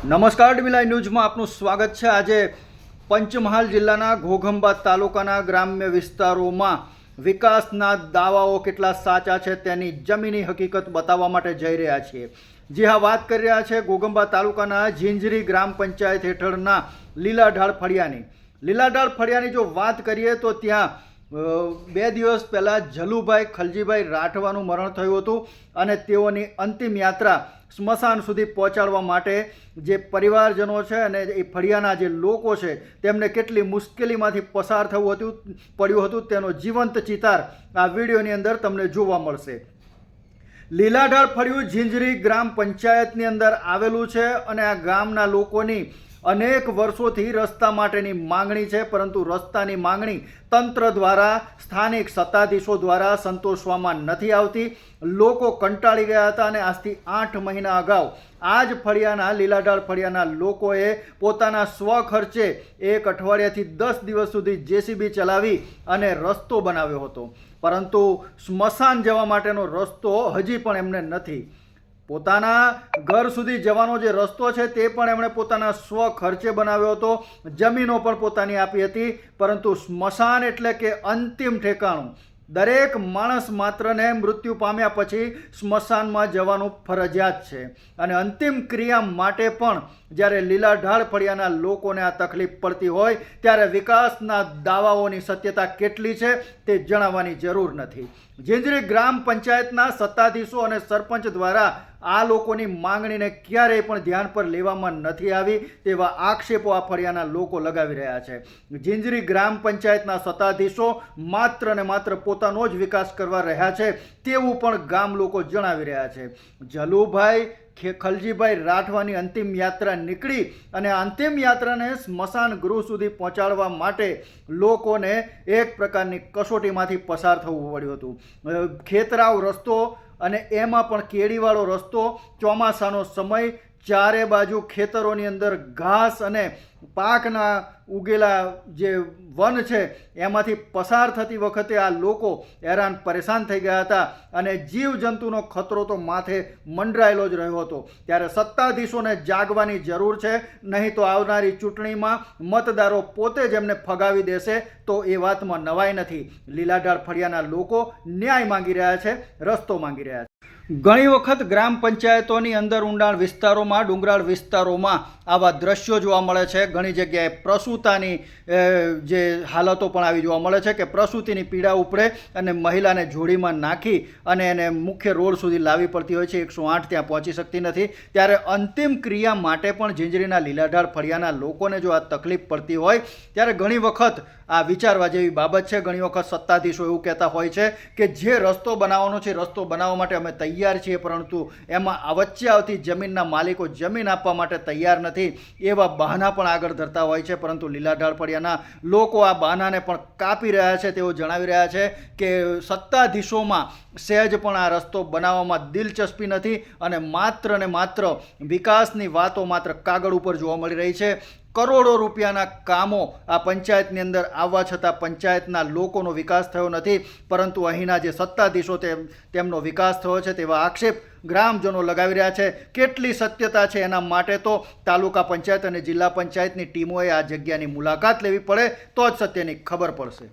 નમસ્કાર ડીમીલાઈ ન્યૂઝમાં આપનું સ્વાગત છે. આજે પંચમહાલ જિલ્લાના ઘોઘંબા તાલુકાના ગ્રામ્ય વિસ્તારોમાં વિકાસના દાવાઓ કેટલા સાચા છે તેની જમીની હકીકત બતાવવા માટે જઈ રહ્યા છીએ. જે હા વાત કરી રહ્યા છે ઘોઘંબા તાલુકાના ઝીંઝરી ગ્રામ પંચાયત હેઠળના લીલાઢાળ ફળિયાની. લીલાઢાળ ફળિયાની જો વાત કરીએ તો ત્યાં બે દિવસ પહેલાં જલુભાઈ ખલજીભાઈ રાઠવાનું મરણ થયું હતું અને તેઓની અંતિમ યાત્રા સ્મશાન સુધી પહોંચાડવા માટે જે પરિવારજનો છે અને એ ફળિયાના જે લોકો છે, તેમને કેટલી મુશ્કેલીમાંથી પસાર થવું હતું, પડ્યું હતું, તેનો જીવંત ચિતાર આ વિડીયોની અંદર તમને જોવા મળશે. લીલાઢાળ ફળિયું ઝીંઝરી ગ્રામ પંચાયતની અંદર આવેલું છે અને આ ગામના લોકોની અનેક વર્ષોથી રસ્તા માટેની માંગણી છે, પરંતુ રસ્તાની માંગણી તંત્ર દ્વારા, સ્થાનિક સત્તાધીશો દ્વારા સંતોષવામાં નથી આવતી. લોકો કંટાળી ગયા હતા અને આજથી આઠ મહિના અગાઉ આ જ ફળિયાના લીલાડાળ ફળિયાના લોકોએ પોતાના સ્વખર્ચે એક અઠવાડિયાથી દસ દિવસ સુધી જેસીબી ચલાવી અને રસ્તો બનાવ્યો હતો. પરંતુ સ્મશાન જવા માટેનો રસ્તો હજી પણ એમને નથી. પોતાના ઘર સુધી જવાનો જે રસ્તો છે તે પણ એમણે પોતાના સ્વ ખર્ચે બનાવ્યો હતો. જમીનો પણ પોતાની આપી હતી. પરંતુ સ્મશાન એટલે કે અંતિમ ઠેકાણું. દરેક માણસ માત્રને મૃત્યુ પામ્યા પછી સ્મશાનમાં જવાનું ફરજિયાત છે. અને અંતિમ ક્રિયા માટે પણ જ્યારે લીલા ઢાળ ફળિયાના લોકોને આ તકલીફ પડતી હોય, ત્યારે વિકાસના દાવાઓની સત્યતા કેટલી છે તે જણાવવાની જરૂર નથી. ઝીંઝરી ગ્રામ પંચાયતના સત્તાધીશો અને સરપંચ દ્વારા આ લોકોની માંગણીને ક્યારેય પણ ધ્યાન પર લેવામાં નથી આવી તેવા આક્ષેપો આ ફળિયાના લોકો લગાવી રહ્યા છે. જીંજરી ગ્રામ પંચાયતના સત્તાધીશો માત્ર ને માત્ર પોતાનો જ વિકાસ કરવા રહ્યા છે તેવું પણ ગામ લોકો જણાવી રહ્યા છે. જલુભાઈ ખલજીભાઈ રાઠવાની અંતિમ યાત્રા નીકળી અને અંતિમ યાત્રાને સ્મશાન ગૃહ સુધી પહોંચાડવા માટે લોકોને એક પ્રકારની કસોટીમાંથી પસાર થવું પડ્યું હતું. ખેતરાવ રસ્તો અને એમાં પણ કેળીવાળો રસ્તો ચોમાસાનો સમય ચારે બાજુ ખેતરોની અંદર ઘાસ અને પાકના ઉગેલા જે વન છે, એમાંથી પસાર થતી વખતે આ લોકો હેરાન પરેશાન થઈ ગયા હતા અને જીવજંતુનો ખતરો તો માથે મંડરાયેલો જ રહ્યો હતો. ત્યારે સત્તાધીશોને જાગવાની જરૂર છે, નહીં તો આવનારી ચૂંટણીમાં મતદારો પોતે જ એમને ફગાવી દેશે, તો એ વાતમાં નવાઈ નથી. લીલાઢાળ ફળિયાના લોકો ન્યાય માંગી રહ્યા છે, રસ્તો માંગી રહ્યા છે. ઘણી વખત ગ્રામ પંચાયતોની અંદર ઊંડાણ વિસ્તારોમાં, ડુંગરાળ વિસ્તારોમાં આવા દ્રશ્યો જોવા મળે છે. ઘણી જગ્યાએ પ્રસૂતાની જે હાલતો પણ આવી જોવા મળે છે કે પ્રસૂતિની પીડા ઉપડે અને મહિલાને જોડીમાં નાખી અને એને મુખ્ય રોડ સુધી લાવવી પડતી હોય છે. એકસો આઠ ત્યાં પહોંચી શકતી નથી. ત્યારે અંતિમ ક્રિયા માટે પણ ઝીંઝરીના લીલાઢાળ ફળિયાના લોકોને જો આ તકલીફ પડતી હોય, ત્યારે ઘણી વખત આ વિચારવા જેવી બાબત છે. ઘણી વખત સત્તાધીશો એવું કહેતા હોય છે કે જે રસ્તો બનાવવાનો છે રસ્તો બનાવવા માટે અમે તૈયાર છીએ, પરંતુ એમાં વચ્ચે આવતી જમીનના માલિકો જમીન આપવા માટે તૈયાર નથી એવા બહાના પણ આગળ ધરતા હોય છે. પરંતુ લીલા ઢાળપડિયાના લોકો આ બહાનાને પણ કાપી રહ્યા છે. તેઓ જણાવી રહ્યા છે કે સત્તાધીશોમાં સહેજ પણ આ રસ્તો બનાવવામાં દિલચસ્પી નથી અને માત્ર ને માત્ર વિકાસની વાતો માત્ર કાગળ ઉપર જોવા મળી રહી છે. કરોડો રૂપિયાના કામો આ પંચાયતની અંદર આવવા છતાં પંચાયતના લોકોનો વિકાસ થયો નથી, પરંતુ અહીંના જે સત્તાધીશો તેમનો વિકાસ થયો છે તેવા આક્ષેપ ગ્રામજનો લગાવી રહ્યા છે. કેટલી સત્યતા છે એના માટે તો તાલુકા પંચાયત અને જિલ્લા પંચાયતની ટીમોએ આ જગ્યાની મુલાકાત લેવી પડે તો જ સત્યની ખબર પડશે.